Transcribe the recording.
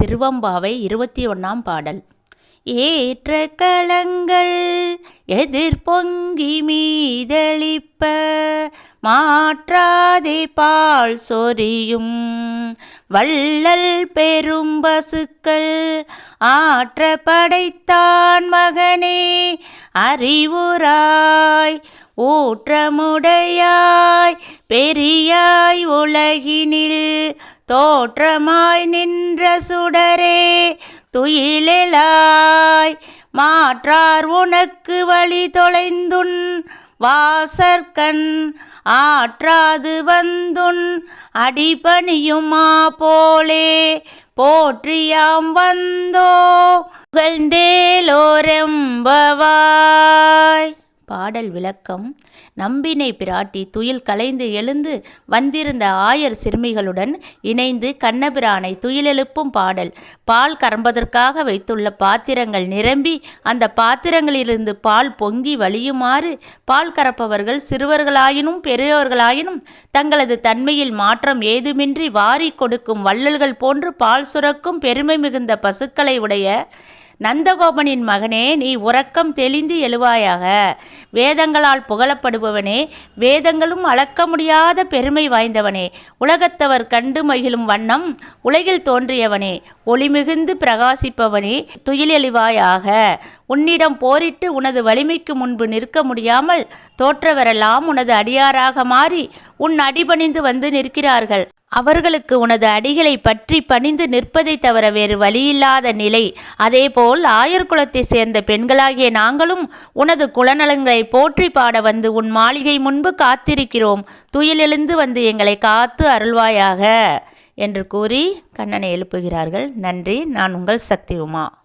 திருவம்பாவை இருபத்தி ஒன்றாம் பாடல். ஏற்ற களங்கள் எதிர்பொங்கி மீதளிப்ப மாற்றாதே பால் சொரியும். வள்ளல் பெரும் பசுக்கள் ஆற்ற படைத்தான் மகனே அறிவுராய் ஊற்றமுடையாய் பெரியாய் உலகினில் தோற்றமாய் நின்ற சுடரே துயிலாய் மாற்றார் உனக்கு வழி தொலைந்துன் வாசற்கண் ஆற்றாது வந்துன் அடிபணியுமா போலே போற்றியாம் வந்தோ புகழ்ந்தேலோரம்பவா பாடல் விளக்கம். நம்பினை பிராட்டி துயில் கலைந்து எழுந்து வந்திருந்த ஆயர் சிறுமிகளுடன் இணைந்து கண்ணபிரானை துயிலெழுப்பும் பாடல். பால் கறம்பதற்காக வைத்துள்ள பாத்திரங்கள் நிரம்பி அந்த பாத்திரங்களிலிருந்து பால் பொங்கி வழியுமாறு பால் கறப்பவர்கள் சிறுவர்களாயினும் பெரியோர்களாயினும் தங்களது தன்மையில் மாற்றம் ஏதுமின்றி வாரி கொடுக்கும் வள்ளல்கள் போன்று பால் சுரக்கும் பெருமை மிகுந்த பசுக்களை உடைய நந்தகோபனின் மகனே நீ உறக்கம் தெளிந்து எழுவாயாக. வேதங்களால் புகழப்படுபவனே வேதங்களும் அளக்க முடியாத பெருமை வாய்ந்தவனே. உலகத்தவர் கண்டு மகிழும் வண்ணம் உலகில் தோன்றியவனே. ஒளிமிகுந்து பிரகாசிப்பவனே துயிலெழுவாயாக உன்னிடம் போரிட்டு உனது வலிமைக்கு முன்பு நிற்க முடியாமல் தோற்றவரெல்லாம் உனது அடியாராக மாறி உன் அடிபணிந்து வந்து நிற்கிறார்கள். அவர்களுக்கு உனது அடிகளை பற்றி பணிந்து நிற்பதை தவிர வேறு வழியில்லாத நிலை. அதேபோல் ஆயர் குலத்தை சேர்ந்த பெண்களாகிய நாங்களும் உனது குலநலங்களை போற்றி பாட வந்து உன் மாளிகை முன்பு காத்திருக்கிறோம். துயிலெழுந்து வந்து எங்களை காத்து அருள்வாயாக. என்று கூறி கண்ணனை எழுப்புகிறார்கள். நன்றி. நான் உங்கள் சக்தி உமா